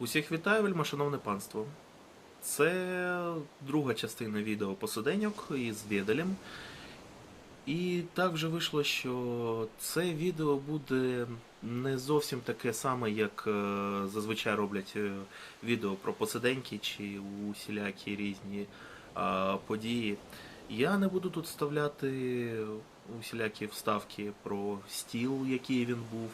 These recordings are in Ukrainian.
Усіх вітаю, вельма шановне панство. Це друга частина відео посиденьок із Веделем. І так вже вийшло, що це відео буде не зовсім таке саме, як е, зазвичай роблять е, відео про посиденьки чи усілякі різні а, події. Я не буду тут вставляти усілякі вставки про стіл, який він був,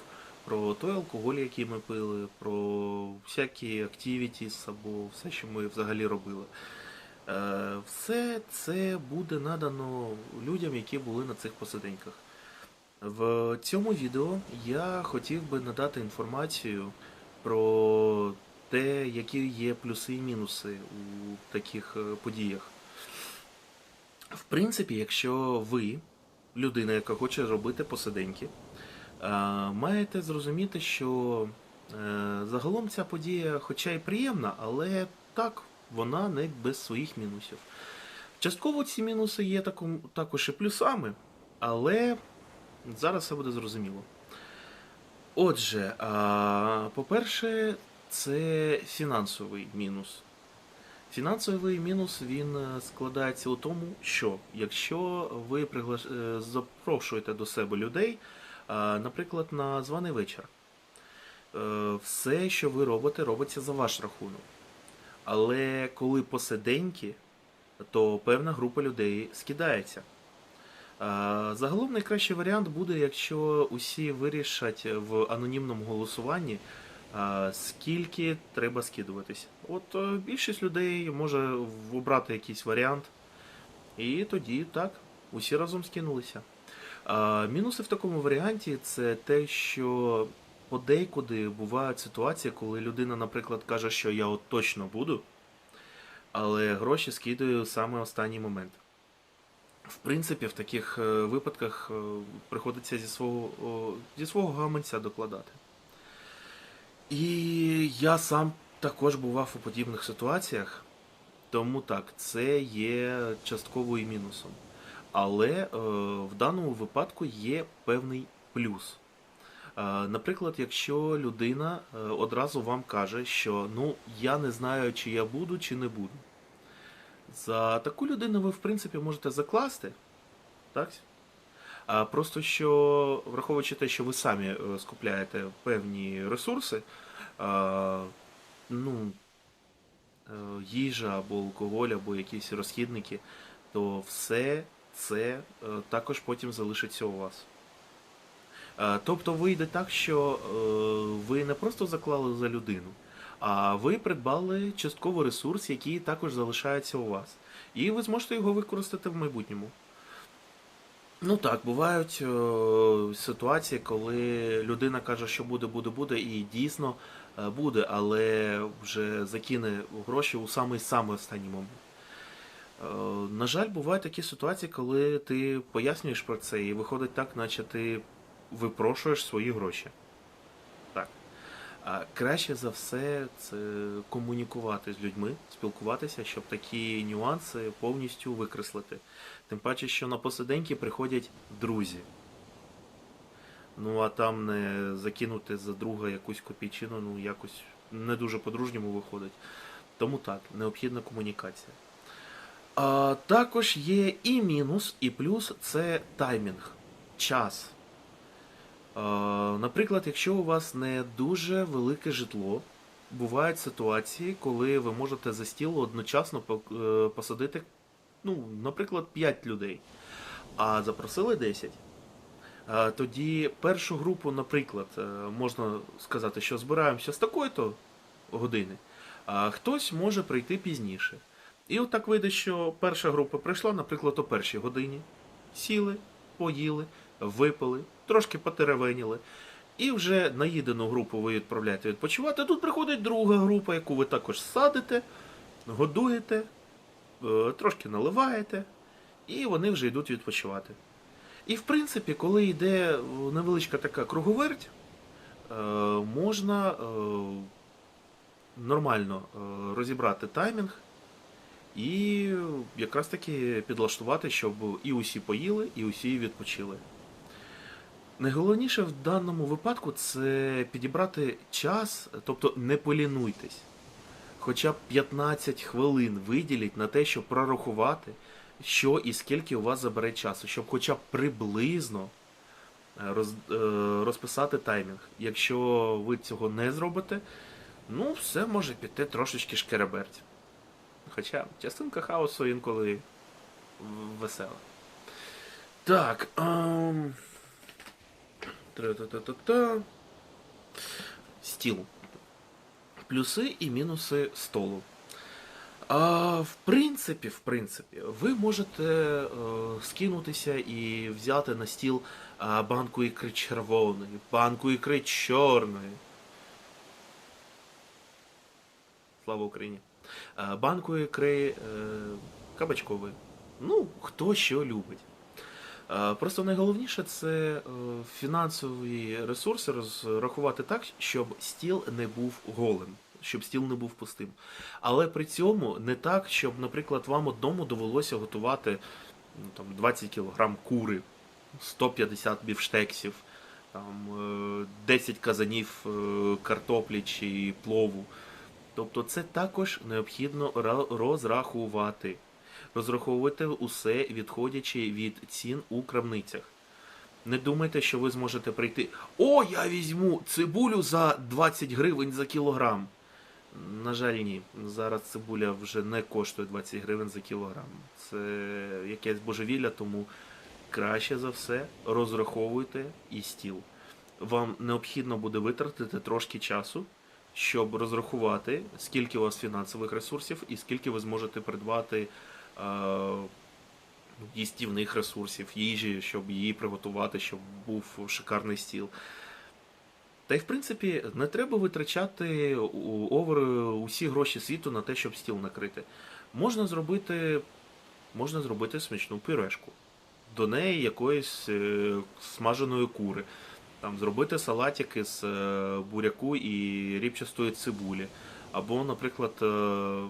про той алкоголь, який ми пили, про всякі активітіс або все, що ми взагалі робили. Е, Все це буде надано людям, які були на цих посиденьках. В цьому відео я хотів би надати інформацію про те, які є плюси і мінуси у таких е, подіях. В принципі, якщо ви, людина, яка хоче робити посиденьки, маєте зрозуміти, що е, загалом ця подія, хоча й приємна, але так, вона не без своїх мінусів. Частково ці мінуси є також і плюсами, але зараз все буде зрозуміло. Отже, по-перше, це фінансовий мінус. Фінансовий мінус він е, складається у тому, що якщо ви е, запрошуєте до себе людей, наприклад, на званий вечір, е, все, що ви робите, робиться за ваш рахунок. Але коли посиденьки, то певна група людей скидається. Загалом найкращий варіант буде, якщо усі вирішать в анонімному голосуванні, скільки треба скидуватись. От е, більшість людей може обрати якийсь варіант, і тоді так, усі разом скинулися. Мінуси в такому варіанті це те, що подейкуди бувають ситуації, коли людина, наприклад, каже, що я от точно буду, але гроші скидаю саме останній момент. В принципі, в таких е, випадках е, приходиться зі свого, зі свого гаманця докладати. І я сам також бував у подібних ситуаціях, тому так, це є частково і мінусом. Але е, в даному випадку є певний плюс. Е, Наприклад, якщо людина е, одразу вам каже, що ну я не знаю, чи я буду, чи не буду. За таку людину ви, в принципі, можете закласти, так? А просто що, враховуючи те, що ви самі скупляєте певні ресурси, ну, їжа або алкоголь, або якісь розхідники, то все це е, також потім залишиться у вас. Е, Тобто вийде так, що е, ви не просто заклали за людину, а ви придбали частково ресурс, який також залишається у вас. І ви зможете його використати в майбутньому. Ну так, бувають ситуації, коли людина каже, що буде, буде, буде, і дійсно буде, але вже закине гроші у самий самий останній момент. Е, на жаль, бувають такі ситуації, коли ти пояснюєш про це, і виходить так, наче ти випрошуєш свої гроші. Так. А краще за все це комунікувати з людьми, спілкуватися, щоб такі нюанси повністю викреслити. Тим паче, що на посиденьки приходять друзі. Ну а там не закинути за друга якусь копійчину, ну якось не дуже по-дружньому виходить. Тому так, необхідна комунікація. Також є і мінус, і плюс це таймінг, час. Наприклад, якщо у вас не дуже велике житло, бувають ситуації, коли ви можете за стіл одночасно е, посадити, ну, наприклад, 5 людей, а запросили 10. Тоді першу групу, наприклад, е, можна сказати, що збираємося з такої-то години, а хтось може прийти пізніше. І от так вийде, що перша група прийшла, наприклад, о першій годині. Сіли, поїли, випили, трошки потеревеніли. І вже наїдену групу ви відправляєте відпочивати. Тут приходить друга група, яку ви також садите, годуєте, е, трошки наливаєте, і вони вже йдуть відпочивати. І в принципі, коли йде е, невеличка така круговерть, е, можна нормально розібрати таймінг і якраз таки підлаштувати, щоб і усі поїли, і усі відпочили. Найголовніше в даному випадку це підібрати час, тобто не полінуйтесь. Хоча б 15 хвилин виділіть на те, щоб прорахувати, що і скільки у вас забере часу, щоб хоча б приблизно е, е, розписати таймінг. Якщо ви цього не зробите, ну все може піти трошечки шкереберть. Хоча частинка хаосу інколи весела. Так. Ем... Тра-та-та-та-та. Стіл. Плюси і мінуси столу. А, в принципі, в принципі, ви можете е, скинутися і взяти на стіл а, банку ікри червоної, банку ікри чорної. Слава Україні. А, банку ікри е, кабачкової. Ну, хто що любить. Е, Просто найголовніше це е, фінансові ресурси розрахувати так, щоб стіл не був голим, щоб стіл не був пустим. Але при цьому не так, щоб, наприклад, вам одному довелося готувати ну, там, 20 кг кури, 150 бівштексів, там, е, 10 казанів е, картоплі чи плову. Тобто це також необхідно розрахувати. Розраховуйте усе, відходячи від цін у крамницях. Не думайте, що ви зможете прийти. О, я візьму цибулю за 20 гривень за кілограм. На жаль, ні. Зараз цибуля вже не коштує 20 гривень за кілограм. Це якесь божевілля, тому краще за все розраховуйте і стіл. Вам необхідно буде витратити трошки часу, щоб розрахувати, скільки у вас фінансових ресурсів і скільки ви зможете придбати е, їстівних ресурсів, їжі, щоб її приготувати, щоб був шикарний стіл. Та й в принципі не треба витрачати овер усі гроші світу на те, щоб стіл накрити. Можна зробити, можна зробити смачну пюрешку. До неї якоїсь е, смаженої кури. Там зробити салатики з е, буряку і ріпчастої цибулі. Або, наприклад, е,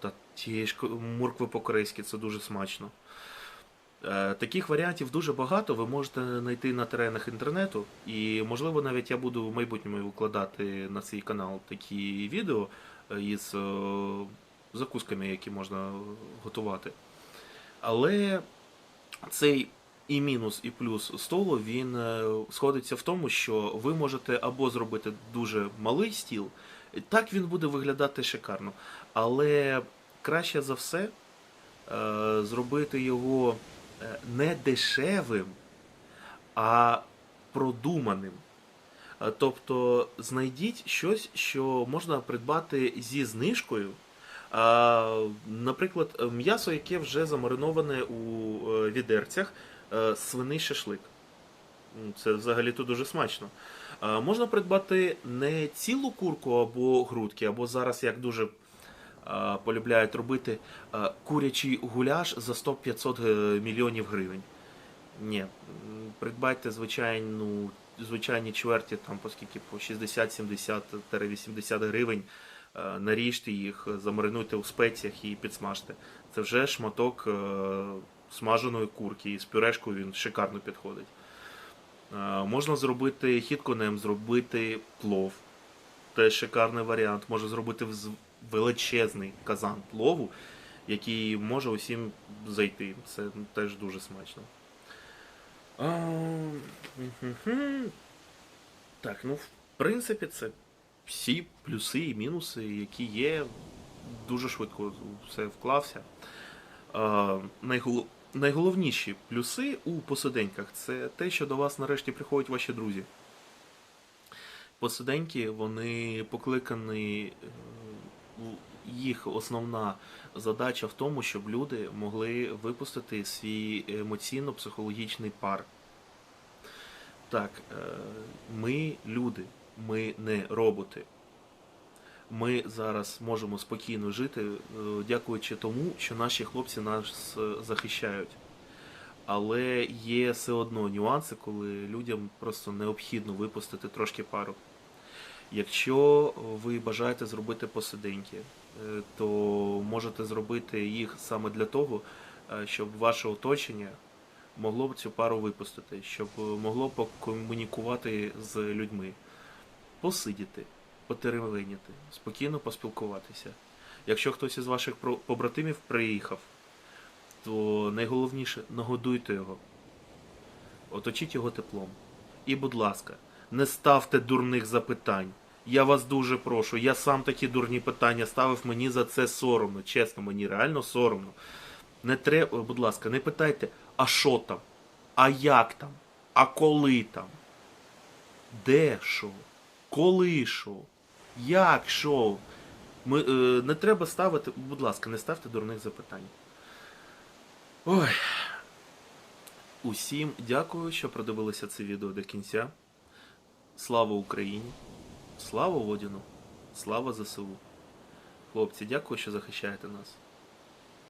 та тієї ж моркви по-корейськи, це дуже смачно. Е, Таких варіантів дуже багато. Ви можете знайти на теренах інтернету, і можливо навіть я буду в майбутньому викладати на свій канал такі відео із закусками, які можна готувати. Але цей і мінус, і плюс столу він е, сходиться в тому, що ви можете або зробити дуже малий стіл, так він буде виглядати шикарно. Але краще за все е, зробити його е, не дешевим, а продуманим. Тобто знайдіть щось, що можна придбати зі знижкою. Наприклад, м'ясо, яке вже замариноване у відерцях, свиний шашлик. Це взагалі-то дуже смачно. Можна придбати не цілу курку або грудки, або зараз як дуже полюбляють робити курячий гуляш за 100-500 е, мільйонів гривень. Ні, придбайте звичайну, звичайні чверті, там по по 60-70-80 гривень. Е, Наріжте їх, замаринуйте у спеціях і підсмажте. Це вже шматок е, смаженої курки, і з пюрешкою він шикарно підходить. Е, Можна зробити хітконем, зробити плов. Теж шикарний варіант. Можна зробити величезний казан плову, який може усім зайти. Це теж дуже смачно. Так, ну в принципі, це всі плюси і мінуси, які є. Дуже швидко все вклався. А, найгол... Найголовніші плюси у посиденьках це те, що до вас нарешті приходять ваші друзі. Посиденьки, вони покликані, е, їх основна задача в тому, щоб люди могли випустити свій емоційно-психологічний пар. Так, е, ми люди, ми не роботи. Ми зараз можемо спокійно жити, е, дякуючи тому, що наші хлопці нас е, захищають. Але є все одно нюанси, коли людям просто необхідно випустити трошки пару. Якщо ви бажаєте зробити посиденьки, е, то можете зробити їх саме для того, щоб ваше оточення могло б цю пару випустити, щоб могло покомунікувати з людьми, посидіти, потеревеніти, спокійно поспілкуватися. Якщо хтось із ваших побратимів приїхав, то найголовніше нагодуйте його, оточіть його теплом. І, будь ласка, не ставте дурних запитань. Я вас дуже прошу. Я сам такі дурні питання ставив, мені за це соромно. Чесно, мені реально соромно. Не треба, будь ласка, не питайте, а що там? А як там? А коли там? Де що? Коли що? Як що? Ми, е, не треба ставити, будь ласка, не ставте дурних запитань. Ой. Усім дякую, що продивилися це відео до кінця. Слава Україні! Слава Водіну! Слава ЗСУ! Хлопці, дякую, що захищаєте нас.